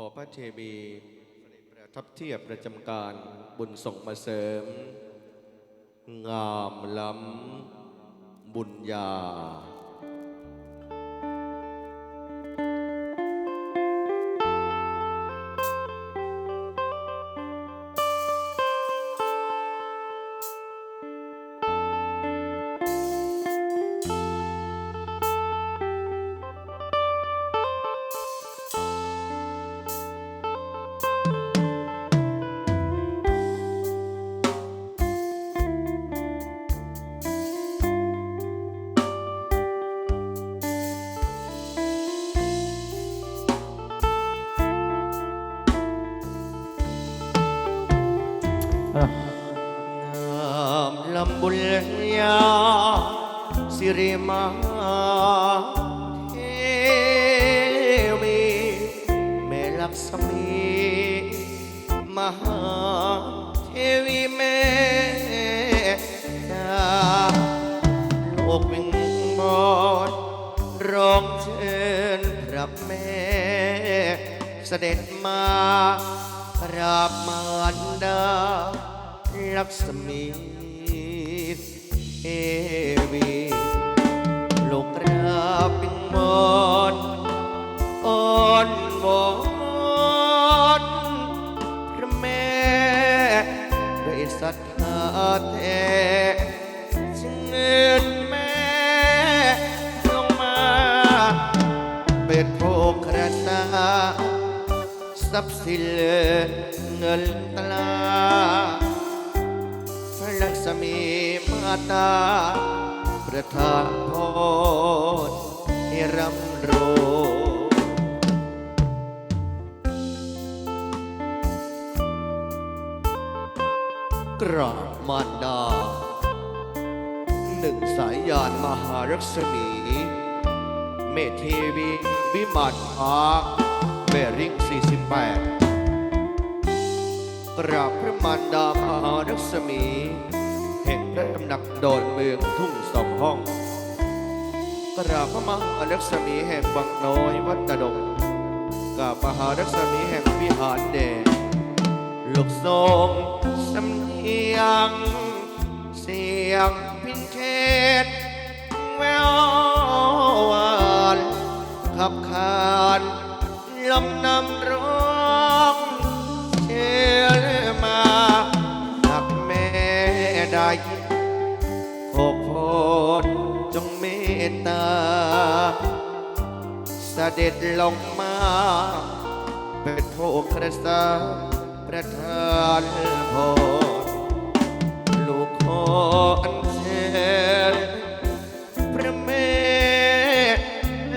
ขอพระเทวีประทับเทียบประจำการบุญส่งมาเสริม งามล้ำบุญญา บุญญาสิริมาเทวีแม่ลักษมีมหาเทวีแม่ดาโลกวิงบอนร้องเชิญพระแม่เสด็จมาราบมารดาลักษมี วีลูกราบปิงมอนอ้อนวอนพระแม่ด้วยศรัทธาแท้จึงเงินแม่ลงมาเป็นโภครตาทรัพย์สินเงินตลา พระลักษมีมาตา ประทานพรให้รำโรกราบมารดา หนึ่งสายยานมหารักษมี เมเทวีวิมานพาเบริง48 กราบพระมารดามหารักษมี แห่งพระตำหนักโดอนเมืองทุ่งสองห้องกราบพระมหารักษมีแห่งบางน้อยวัดตะดงกราบมหารักษมีแห่งวิหารแดงลูกทรงสำเนียง เสียงพินเคนแวววานขับขานลำนำร้องเชื่อมาหากแม่ได้ ตตา เสด็จลงมาเป็นโภครสาประทานพรลูกขออัญเชิญพระแม่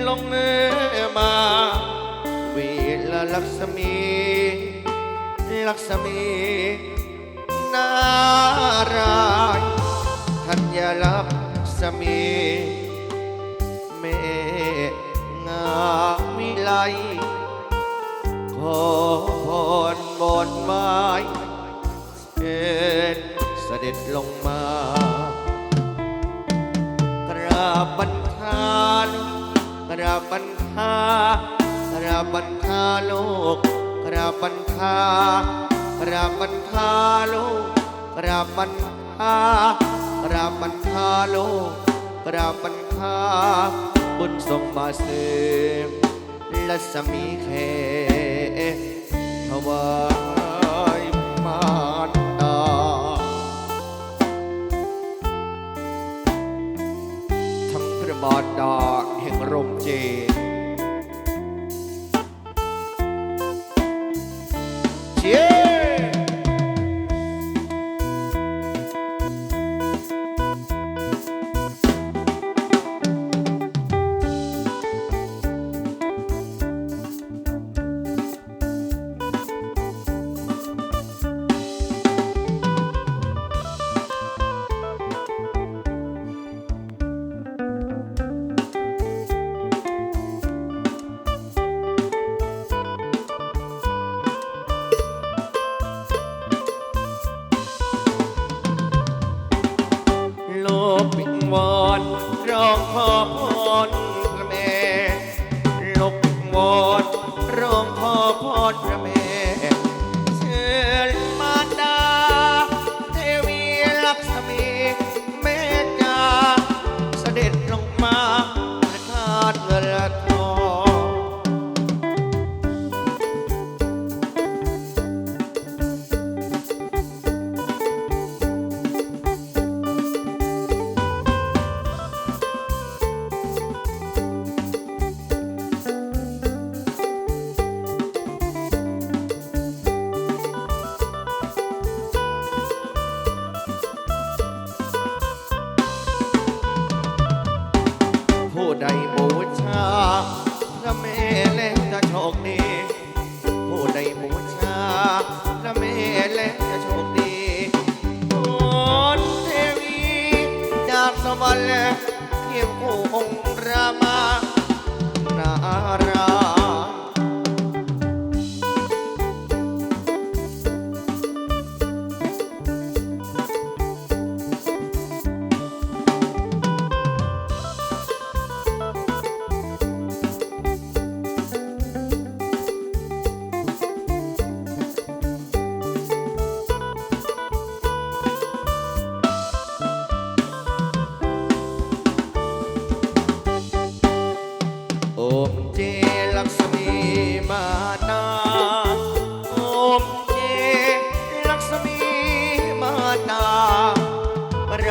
ลงเนื้อมาวีลลักษมีลักษมีนารายณ์ธัญลักษมี วิไลขอพรบนไว้เชิญเสด็จลงมากราบบันทานกราบบันทากราบบันทาโลกกราบบันทากราบบันทาโลกกราบบันทากราบบันทาโลกกราบบันทา บุญส่งมาเสริมลัศมีแขถวายมารดาทั้งพระบาทดาแห่งร่มเจ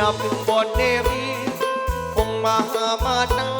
ราเป็นบนเดวีองค์มหามานา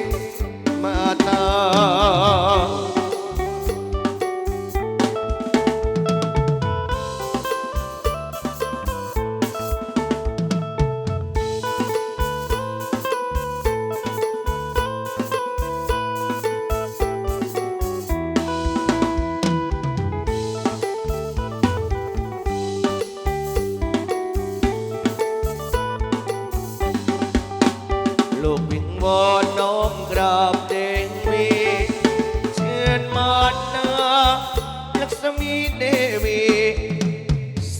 เดวี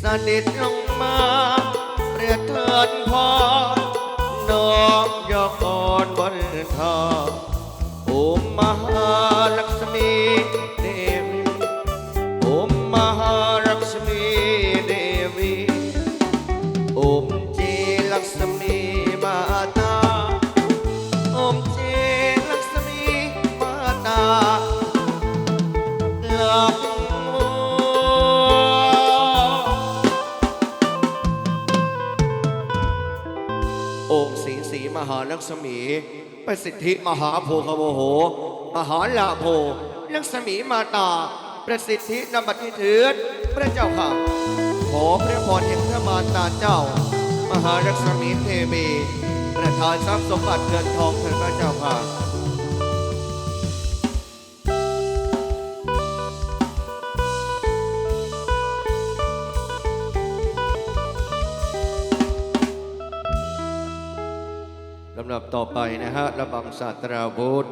สนิทลงมาประทานพอน้องยกอ่อนบนทางโอมมหาลักษมีเดวี องค์ศรีสีมหาลักษมี ประสิทธิมหาโพคโมโห มหาลาโพลักษมีมาตา ประสิทธินบัติเถิดพระเจ้าค่ะ ขอพระพรแห่งพระมารตาเจ้า มหาลักษมีเทวีประทานทรัพย์สมบัติเงินทองเถิดพระเจ้าค่ะ ต่อไปนะฮะระบำศาสตราวุธ